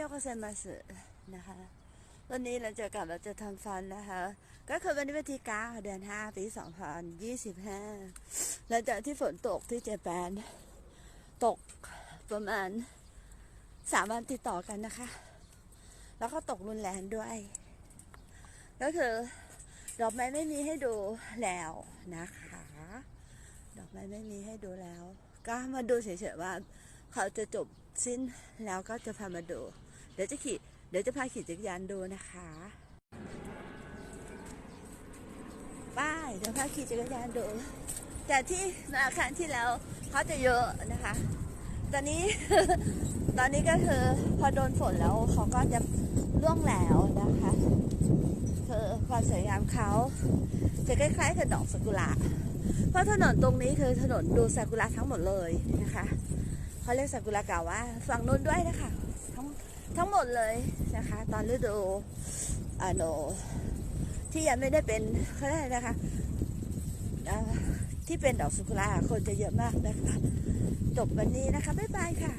โยกเซมาสึนะคะวันนี้เราจะกลับเราจะทำฟันนะคะ ก็คือวันนี้วันที่เก้าเดือนห้าปีสองพันยี่สิบห้าหลังจากที่ฝนตกที่เจแปน ตกประมาณสามวันติดต่อกันนะคะ แล้วก็ตกรุนแรงด้วย ก็คือดอกไม้ไม่มีให้ดูแล้วนะคะ ดอกไม้ไม่มีให้ดูแล้ว ก็มาดูเฉยๆว่า เขาจะจบสิ้นแล้วก็จะพามาดู ดี๋ยวจะขี่เดี๋ยวจะพาขี่จักรยานดูนะคะป้ายเดี๋ยวพาขี่จักรยานดูแต่ที่มาคารที่แล้วเขาจะเยอะนะคะ ตอนนี้ตอนนี้ก็คือพอโดนฝนแล้วเขาก็จะร่วงแล้วนะคะคือความสวยงามเขาจะคล้ายๆกับดอกซากุระเพราะถนนตรงนี้คือถนนดูซากุระทั้งหมดเลยนะคะเขาเรียกซากุระกาว่าฝั่งนู้นด้วยนะคะทั้ง ทั้งหมดเลยนะคะ ตอนฤดูอาโนที่ยังไม่ได้เป็นเขาเรียกอะนะคะที่เป็นดอกสุกุระคนจะเยอะมากนะคะจบวันนี้นะคะ บ๊ายบายค่ะ